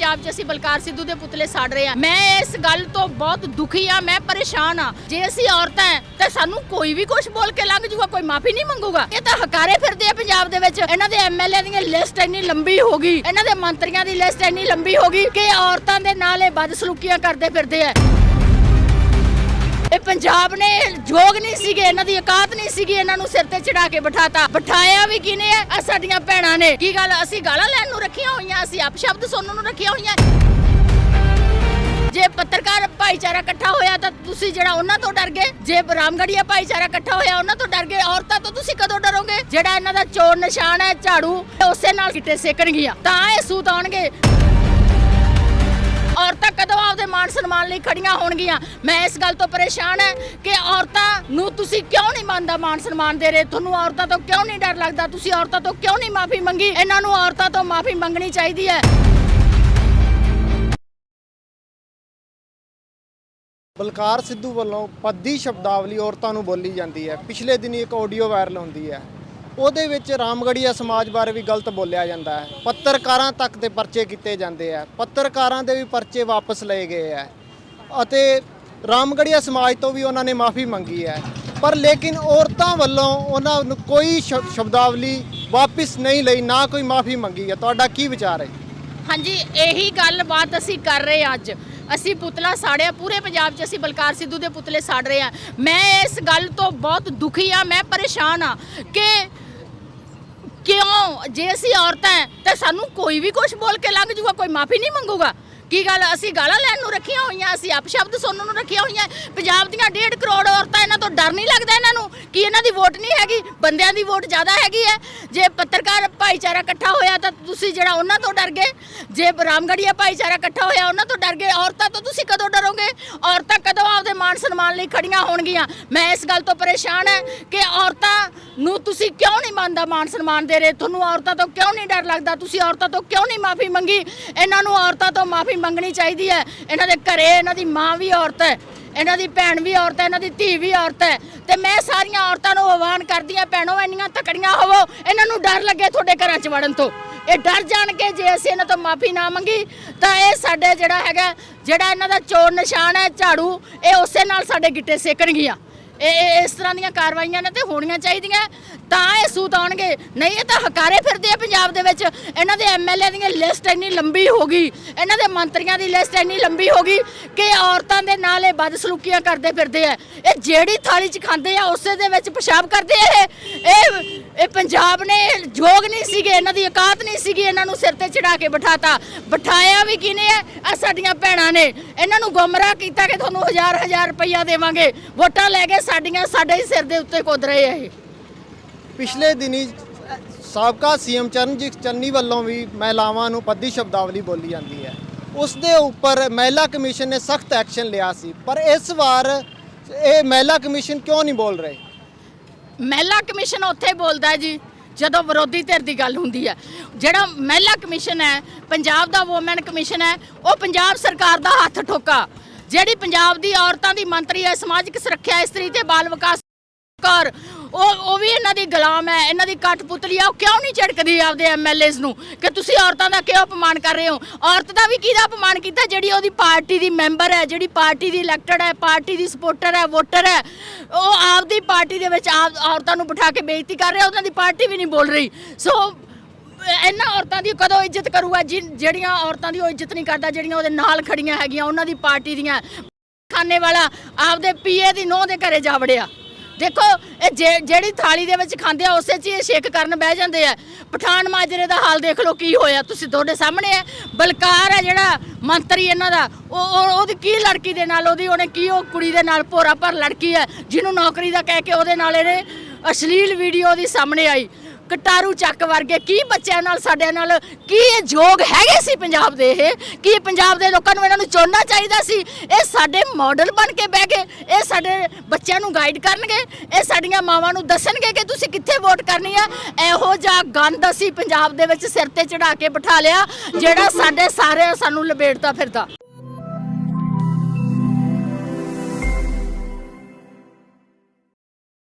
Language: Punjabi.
ਪੰਜਾਬ 'ਚ ਅਸੀਂ ਬਲਕਾਰ ਸਿੱਧੂ ਦੇ ਪੁਤਲੇ ਸਾੜ ਰਹੇ ਆ ਮੈਂ ਇਸ ਗੱਲ ਤੋਂ ਬਹੁਤ ਦੁਖੀ ਆ ਮੈਂ ਪਰੇਸ਼ਾਨ ਆ ਜੇ ਅਸੀਂ ਔਰਤਾਂ ਹੈ, ਤੇ ਸਾਨੂੰ ਕੋਈ ਵੀ ਕੁਝ ਬੋਲ ਕੇ ਲੰਘ ਜੂਗਾ, ਕੋਈ ਮਾਫੀ ਨਹੀਂ ਮੰਗੂਗਾ। ਇਹ ਤਾਂ ਹਕਾਰੇ ਫਿਰਦੇ ਆ ਪੰਜਾਬ ਦੇ ਵਿੱਚ। ਇਹਨਾਂ ਦੇ ਐਮਐਲਏ ਦੀਆਂ ਲਿਸਟ ਇੰਨੀ ਲੰਬੀ ਹੋ ਗਈ, ਇਹਨਾਂ ਦੇ ਮੰਤਰੀਆਂ ਦੀ ਲਿਸਟ ਇੰਨੀ ਲੰਬੀ ਹੋ ਗਈ ਕਿ ਔਰਤਾਂ ਦੇ ਨਾਲ ਇਹ ਬਦਸਲੂਕੀਆਂ ਕਰਦੇ ਫਿਰਦੇ ਆ। ਇਹ ਪੰਜਾਬ ਨੇ ਜੋਗ ਨਹੀਂ ਸੀਗੇ, ਇਹਨਾਂ ਦੀ ਔਕਾਤ ਨਹੀਂ ਸੀਗੀ, ਇਹਨਾਂ ਨੂੰ ਸਿਰ ਤੇ ਚੜਾ ਕੇ ਬਿਠਾਤਾ। ਬਿਠਾਇਆ ਵੀ ਕਿਨੇ ਆ? ਸਾਡੀਆਂ ਭੈਣਾਂ ਨੇ। ਕੀ ਗੱਲ? ਅਸੀਂ ਗਾਲਾਂ ਲੈਣ ਨੂੰ ਰੱਖੀਆਂ ਹੋਈਆਂ, ਅਸੀਂ ਅਪਸ਼ਬਦ ਸੁਣਨ ਨੂੰ ਰੱਖੀਆਂ ਹੋਈਆਂ। ਜੇ ਪੱਤਰਕਾਰ ਭਾਈਚਾਰਾ ਇਕੱਠਾ ਹੋਇਆ ਤਾਂ ਤੁਸੀਂ ਜਿਹੜਾ ਉਹਨਾਂ ਤੋਂ ਡਰ ਗਏ। ਜੇ ਰਾਮਗੜੀਆ ਭਾਈਚਾਰਾ ਇਕੱਠਾ ਹੋਇਆ, ਉਹਨਾਂ ਤੋਂ ਡਰ ਗਏ। ਔਰਤਾਂ ਤੋਂ ਤੁਸੀਂ ਕਦੋਂ ਡਰੋਗੇ? ਜਿਹੜਾ ਇਹਨਾਂ ਦਾ ਚੋਰ ਨਿਸ਼ਾਨ ਹੈ, ਝਾੜੂ, ਉਸੇ ਨਾਲ ਕਿਤੇ ਸੇਕਣਗੀਆਂ। ਤਾਂ ਇਹ ਸੂਤ ਆਉਣਗੇ। ਕਦੋਂ ਸਨਮਾਨ ਲਈ ਖੜੀਆਂ ਹੋਣਗੀਆਂ। ਮੈਂ ਇਸ ਗੱਲ ਤੋਂ ਪਰੇਸ਼ਾਨ ਹੈ ਕਿ ਔਰਤਾਂ ਨੂੰ ਤੁਸੀਂ ਕਿਉਂ ਨਹੀਂ ਮੰਨਦਾ ਮਾਣ ਸਨਮਾਨ ਦੇ ਰਹੇ? ਤੁਹਾਨੂੰ ਔਰਤਾਂ ਤੋਂ ਕਿਉਂ ਨਹੀਂ ਡਰ ਲੱਗਦਾ? ਤੁਸੀਂ ਔਰਤਾਂ ਤੋਂ ਕਿਉਂ ਨਹੀਂ ਮਾਫੀ ਮੰਗੀ? ਇਹਨਾਂ ਨੂੰ ਔਰਤਾਂ ਤੋਂ ਮਾਫੀ ਮੰਗਣੀ ਚਾਹੀਦੀ ਹੈ। ਬਲਕਾਰ ਸਿੱਧੂ ਵੱਲੋਂ ਪੱਦੀ ਸ਼ਬਦਾਵਲੀ ਔਰਤਾਂ ਨੂੰ ਬੋਲੀ ਜਾਂਦੀ ਹੈ। ਪਿਛਲੇ ਦਿਨੀ ਇੱਕ ਆਡੀਓ ਵਾਇਰਲ ਹੁੰਦੀ ਹੈ। ਉਹਦੇ ਵਿੱਚ ਰਾਮਗੜੀਆ ਸਮਾਜ ਬਾਰੇ ਵੀ ਗਲਤ ਬੋਲਿਆ ਜਾਂਦਾ ਹੈ। ਪੱਤਰਕਾਰਾਂ ਤੱਕ ਦੇ ਪਰਚੇ ਕੀਤੇ ਜਾਂਦੇ ਆ। ਪੱਤਰਕਾਰਾਂ ਦੇ ਵੀ ਪਰਚੇ ਵਾਪਸ ਲਏ ਗਏ ਆ। ਅਤੇ ਰਾਮਗੜੀਆ ਸਮਾਜ ਤੋਂ ਵੀ ਉਹਨਾਂ ਨੇ ਮਾਫੀ ਮੰਗੀ ਹੈ। ਪਰ ਲੇਕਿਨ ਔਰਤਾਂ ਵੱਲੋਂ ਉਹਨਾਂ ਨੂੰ ਕੋਈ ਸ਼ਬ- ਸ਼ਬਦਾਵਲੀ ਵਾਪਸ ਨਹੀਂ ਲਈ, ਨਾ ਕੋਈ ਮਾਫੀ ਮੰਗੀ ਹੈ। ਤੁਹਾਡਾ ਕੀ ਵਿਚਾਰ ਹੈ? ਹਾਂਜੀ, ਇਹੀ ਗੱਲਬਾਤ ਅਸੀਂ ਕਰ ਰਹੇ ਹਾਂ ਅੱਜ। ਅਸੀਂ ਪੁਤਲਾ ਸਾੜਿਆ, ਪੂਰੇ ਪੰਜਾਬ 'ਚ ਅਸੀਂ ਬਲਕਾਰ ਸਿੱਧੂ ਦੇ ਪੁਤਲੇ ਸਾੜ ਰਹੇ ਹਾਂ। ਮੈਂ ਇਸ ਗੱਲ ਤੋਂ ਬਹੁਤ ਦੁਖੀ ਆ ਮੈਂ ਪਰੇਸ਼ਾਨ ਆ ਕਿ ਕਿਉਂ ਜੇ ਅਸੀਂ ਔਰਤਾਂ ਹੈ ਤਾਂ ਸਾਨੂੰ ਕੋਈ ਵੀ ਕੁਝ ਬੋਲ ਕੇ ਲੰਘ ਜੂਗਾ, ਕੋਈ ਮਾਫੀ ਨਹੀਂ ਮੰਗੂਗਾ। ਕੀ ਗੱਲ, ਅਸੀਂ ਗਾਲਾਂ ਲੈਣ ਨੂੰ ਰੱਖੀਆਂ ਹੋਈਆਂ, ਅਸੀਂ ਅਪਸ਼ਬਦ ਸੁਣਨ ਨੂੰ ਰੱਖੀਆਂ ਹੋਈਆਂ। ਪੰਜਾਬ ਦੀਆਂ 1.5 ਕਰੋੜ ਔਰਤਾਂ ਇਹਨਾਂ ਤੋਂ ਡਰ ਨਹੀਂ ਲੱਗਦਾ ਇਹਨਾਂ ਨੂੰ ਕਿ ਇਹਨਾਂ ਦੀ ਵੋਟ ਨਹੀਂ ਹੈਗੀ, ਬੰਦਿਆਂ ਦੀ ਵੋਟ ਜ਼ਿਆਦਾ ਹੈਗੀ ਹੈ। ਜੇ ਪੱਤਰਕਾਰ ਭਾਈਚਾਰਾ ਇਕੱਠਾ ਹੋਇਆ ਤਾਂ ਤੁਸੀਂ ਜਿਹੜਾ ਉਹਨਾਂ ਤੋਂ ਡਰ ਗਏ। ਜੇ ਰਾਮਗੜੀਆ ਭਾਈਚਾਰਾ ਇਕੱਠਾ ਹੋਇਆ, ਉਹਨਾਂ ਤੋਂ ਡਰ ਗਏ। ਔਰਤਾਂ ਤੋਂ ਤੁਸੀਂ ਕਦੋਂ ਡਰੋਗੇ? ਔਰਤਾਂ ਕਦੋਂ ਆਪਦੇ ਮਾਣ ਸਨਮਾਨ ਲਈ ਖੜੀਆਂ ਹੋਣਗੀਆਂ? ਮੈਂ ਇਸ ਗੱਲ ਤੋਂ ਪਰੇਸ਼ਾਨ ਹੈ ਕਿ ਨੂੰ ਤੁਸੀਂ ਕਿਉਂ ਨਹੀਂ ਮੰਨਦਾ ਮਾਣ ਸਨਮਾਨ ਦੇ ਰਹੇ? ਤੁਹਾਨੂੰ ਔਰਤਾਂ ਤੋਂ ਕਿਉਂ ਨਹੀਂ ਡਰ ਲੱਗਦਾ? ਤੁਸੀਂ ਔਰਤਾਂ ਤੋਂ ਕਿਉਂ ਨਹੀਂ ਮਾਫੀ ਮੰਗੀ? ਇਹਨਾਂ ਨੂੰ ਔਰਤਾਂ ਤੋਂ ਮਾਫੀ ਮੰਗਣੀ ਚਾਹੀਦੀ ਹੈ। ਇਹਨਾਂ ਦੇ ਘਰੇ ਇਹਨਾਂ ਦੀ ਮਾਂ ਵੀ ਔਰਤ ਹੈ। ਇਹਨਾਂ ਦੀ ਭੈਣ ਵੀ ਔਰਤ ਹੈ। ਇਹਨਾਂ ਦੀ ਧੀ ਵੀ ਔਰਤ ਹੈ। ਤੇ ਮੈਂ ਸਾਰੀਆਂ ਔਰਤਾਂ ਨੂੰ ਆਹਵਾਨ ਕਰਦੀ ਹਾਂ, ਭੈਣੋ, ਇੰਨੀਆਂ ਤਕੜੀਆਂ ਹੋਵੋ। ਇਹਨਾਂ ਨੂੰ ਡਰ ਲੱਗੇ ਤੁਹਾਡੇ ਘਰਾਂ 'ਚ ਵੜਨ ਤੋਂ। ਇਹ ਡਰ ਜਾਣ ਕੇ ਜੇ ਅਸੀਂ ਇਹਨਾਂ ਤੋਂ ਮਾਫੀ ਨਾ ਮੰਗੀ, ਤਾਂ ਇਹ ਸਾਡੇ ਜਿਹੜਾ ਹੈਗਾ, ਜਿਹੜਾ ਇਹਨਾਂ ਦਾ ਚੋਰ ਨਿਸ਼ਾਨ ਹੈ ਝਾੜੂ, ਇਹ ਉਸੇ ਨਾਲ ਸਾਡੇ ਗਿੱਟੇ ਸੇਕਣਗੀਆਂ। ਇਹ ਇਹ ਇਸ ਤਰ੍ਹਾਂ ਦੀਆਂ ਕਾਰਵਾਈਆਂ ਨੇ ਤੇ ਹੋਣੀਆਂ ਚਾਹੀਦੀਆਂ। ਤਾਂ ਇਹ ਸੂਤ ਆਉਣਗੇ। ਨਹੀਂ, ਇਹ ਤਾਂ ਹਕਾਰੇ ਫਿਰਦੇ ਆ ਪੰਜਾਬ ਦੇ ਵਿੱਚ। ਇਹਨਾਂ ਦੇ ਐਮਐਲਏ ਦੀਆਂ ਲਿਸਟ ਇੰਨੀ ਲੰਬੀ ਹੋ ਗਈ। ਇਹਨਾਂ ਦੇ ਮੰਤਰੀਆਂ ਦੀ ਲਿਸਟ ਇੰਨੀ ਲੰਬੀ ਹੋ ਗਈ ਕਿ ਔਰਤਾਂ ਦੇ ਨਾਲ ਇਹ ਬਦਸਲੂਕੀਆਂ ਕਰਦੇ ਫਿਰਦੇ ਆ। ਇਹ ਜਿਹੜੀ ਥਾਲੀ 'ਚ ਖਾਂਦੇ ਆ, ਉਸੇ ਦੇ ਵਿੱਚ ਪਿਸ਼ਾਬ ਕਰਦੇ ਆ ਇਹ। ਪੰਜਾਬ ਨੇ ਜੋਗ ਨਹੀਂ ਸੀਗੇ, ਇਹਨਾਂ ਦੀ ਔਕਾਤ ਨਹੀਂ ਸੀਗੀ, ਇਹਨਾਂ ਨੂੰ ਸਿਰ ਤੇ ਚੜਾ ਕੇ ਬਿਠਾਤਾ। ਬਿਠਾਇਆ ਵੀ ਕਿਨੇ ਹੈ? ਆ ਸਾਡੀਆਂ ਭੈਣਾਂ ਨੇ। ਇਹਨਾਂ ਨੂੰ ਗੁੰਮਰਾਹ ਕੀਤਾ ਕਿ ਤੁਹਾਨੂੰ ਹਜ਼ਾਰ ਹਜ਼ਾਰ ਰੁਪਈਆ ਦੇਵਾਂਗੇ। ਵੋਟਾਂ ਲੈ ਕੇ ਸਾਡੀਆਂ ਸਾਡੇ ਹੀ ਸਿਰ ਦੇ ਉੱਤੇ ਕੁੱਦ ਰਹੇ ਆ ਇਹ। ਪਿਛਲੇ ਦਿਨੀ, ਸਾਬਕਾ ਸੀਐਮ ਚਰਨਜੀਤ ਚੰਨੀ ਵੱਲੋਂ ਵੀ ਮਹਿਲਾਵਾਂ ਨੂੰ ਪੱਦੀ ਸ਼ਬਦਾਵਲੀ ਬੋਲੀ ਜਾਂਦੀ ਹੈ। ਉਸ ਦੇ ਉੱਪਰ ਮਹਿਲਾ ਕਮਿਸ਼ਨ ਨੇ ਸਖਤ ਐਕਸ਼ਨ ਲਿਆ ਸੀ। ਪਰ ਇਸ ਵਾਰ ਇਹ ਮਹਿਲਾ ਕਮਿਸ਼ਨ ਕਿਉਂ ਨਹੀਂ ਬੋਲ ਰਹੇ? ਮਹਿਲਾ ਕਮਿਸ਼ਨ ਉੱਥੇ ਬੋਲਦਾ ਜੀ, ਜਦੋਂ ਵਿਰੋਧੀ ਧਿਰ ਦੀ ਗੱਲ ਹੁੰਦੀ ਹੈ। ਜਿਹੜਾ ਮਹਿਲਾ ਕਮਿਸ਼ਨ ਹੈ, ਪੰਜਾਬ ਦਾ ਵੂਮਨ ਕਮਿਸ਼ਨ ਹੈ, ਉਹ ਪੰਜਾਬ ਸਰਕਾਰ ਦਾ ਹੱਥ ਠੋਕਾ। ਜਿਹੜੀ ਪੰਜਾਬ ਦੀ ਔਰਤਾਂ ਦੀ ਮੰਤਰੀ ਹੈ, ਸਮਾਜਿਕ ਸੁਰੱਖਿਆ, ਇਸਤਰੀ ਤੇ ਬਾਲ ਵਿਕਾਸ ਕੌਰ ਉਹ ਉਹ ਵੀ ਇਹਨਾਂ ਦੀ ਗੁਲਾਮ ਹੈ, ਇਹਨਾਂ ਦੀ ਕਠਪੁਤਲੀ ਆ, ਉਹ ਕਿਉਂ ਨਹੀਂ ਝੜਕਦੀ ਆਪਦੇ ਐਮਐਲਏਸ ਨੂੰ? ਕਿ ਤੁਸੀਂ ਔਰਤਾਂ ਦਾ ਕਿਉਂ ਅਪਮਾਨ ਕਰ ਰਹੇ ਹੋ? ਔਰਤ ਦਾ ਵੀ ਕਿਹਦਾ ਅਪਮਾਨ ਕੀਤਾ? ਜਿਹੜੀ ਉਹਦੀ ਪਾਰਟੀ ਦੀ ਮੈਂਬਰ ਹੈ, ਜਿਹੜੀ ਪਾਰਟੀ ਦੀ ਇਲੈਕਟਡ ਹੈ, ਪਾਰਟੀ ਦੀ ਸਪੋਰਟਰ ਹੈ, ਵੋਟਰ ਹੈ, ਉਹ ਆਪਦੀ ਪਾਰਟੀ ਦੇ ਵਿੱਚ ਆਪ ਔਰਤਾਂ ਨੂੰ ਬਿਠਾ ਕੇ ਬੇਇੱਜ਼ਤੀ ਕਰ ਰਿਹਾ, ਉਹਨਾਂ ਦੀ ਪਾਰਟੀ ਵੀ ਨਹੀਂ ਬੋਲ ਰਹੀ। ਸੋ, ਇਹਨਾਂ ਔਰਤਾਂ ਦੀ ਕਦੋਂ ਇੱਜ਼ਤ ਕਰੂਗਾ? ਜਿਨ- ਜਿਹੜੀਆਂ ਔਰਤਾਂ ਦੀ ਉਹ ਇੱਜ਼ਤ ਨਹੀਂ ਕਰਦਾ, ਜਿਹੜੀਆਂ ਉਹਦੇ ਨਾਲ ਖੜੀਆਂ ਹੈਗੀਆਂ, ਉਹਨਾਂ ਦੀ ਪਾਰਟੀ ਦੀਆਂ। ਖਾਨੇ ਵਾਲਾ ਆਪਦੇ ਪੀਏ ਦੀ ਨੋਹ ਦੇ ਘਰੇ ਜਾ ਵੜਿਆ। ਦੇਖੋ, ਇਹ ਜੇ- ਜਿਹੜੀ ਥਾਲੀ ਦੇ ਵਿੱਚ ਖਾਂਦੇ ਆ, ਉਸੇ 'ਚ ਹੀ ਇਹ ਛੇਕ ਕਰਨ ਬਹਿ ਜਾਂਦੇ ਆ। ਪਠਾਨ ਮਾਜਰੇ ਦਾ ਹਾਲ ਦੇਖ ਲਓ, ਕੀ ਹੋਇਆ? ਤੁਸੀਂ ਤੁਹਾਡੇ ਸਾਹਮਣੇ ਹੈ ਬਲਕਾਰ ਹੈ ਜਿਹੜਾ ਮੰਤਰੀ ਇਹਨਾਂ ਦਾ, ਉਹ ਉਹ- ਉਹਦੀ ਕੀ ਲੜਕੀ ਦੇ ਨਾਲ, ਉਹਦੀ ਉਹਨੇ ਕੀ ਉਹ ਕੁੜੀ ਦੇ ਨਾਲ ਭੋਰਾ ਭਰ ਲੜਕੀ ਹੈ ਜਿਹਨੂੰ ਨੌਕਰੀ ਦਾ ਕਹਿ ਕੇ ਉਹਦੇ ਨਾਲ ਇਹਨੇ ਅਸ਼ਲੀਲ ਵੀਡੀਓ ਦੀ ਸਾਹਮਣੇ ਆਈ। ਕਟਾਰੂ ਚੱਕ ਵਰਗੇ ਕੀ ਬੱਚਿਆਂ ਨਾਲ ਸਾਡੇ ਨਾਲ, ਕੀ ਇਹ ਜੋਗ ਹੈਗੇ ਸੀ ਪੰਜਾਬ ਦੇ ਇਹ? ਕੀ ਪੰਜਾਬ ਦੇ ਲੋਕਾਂ ਨੂੰ ਇਹਨਾਂ ਨੂੰ ਚੁਣਨਾ ਚਾਹੀਦਾ ਸੀ? ਇਹ ਸਾਡੇ ਮਾਡਲ ਬਣ ਕੇ ਬਹਿ ਗਏ। ਇਹ ਸਾਡੇ ਬੱਚਿਆਂ ਨੂੰ ਗਾਈਡ ਕਰਨਗੇ। ਇਹ ਸਾਡੀਆਂ ਮਾਵਾਂ ਨੂੰ ਦੱਸਣਗੇ ਕਿ ਤੁਸੀਂ ਕਿੱਥੇ ਵੋਟ ਕਰਨੀ ਆ? ਇਹੋ ਜਿਹਾ ਗੰਦ ਅਸੀਂ ਪੰਜਾਬ ਦੇ ਵਿੱਚ ਸਿਰ ਤੇ ਚੜਾ ਕੇ ਬਿਠਾ ਲਿਆ, ਜਿਹੜਾ ਸਾਡੇ ਸਾਰੇ ਸਾਨੂੰ ਲਪੇਟਦਾ ਫਿਰਦਾ।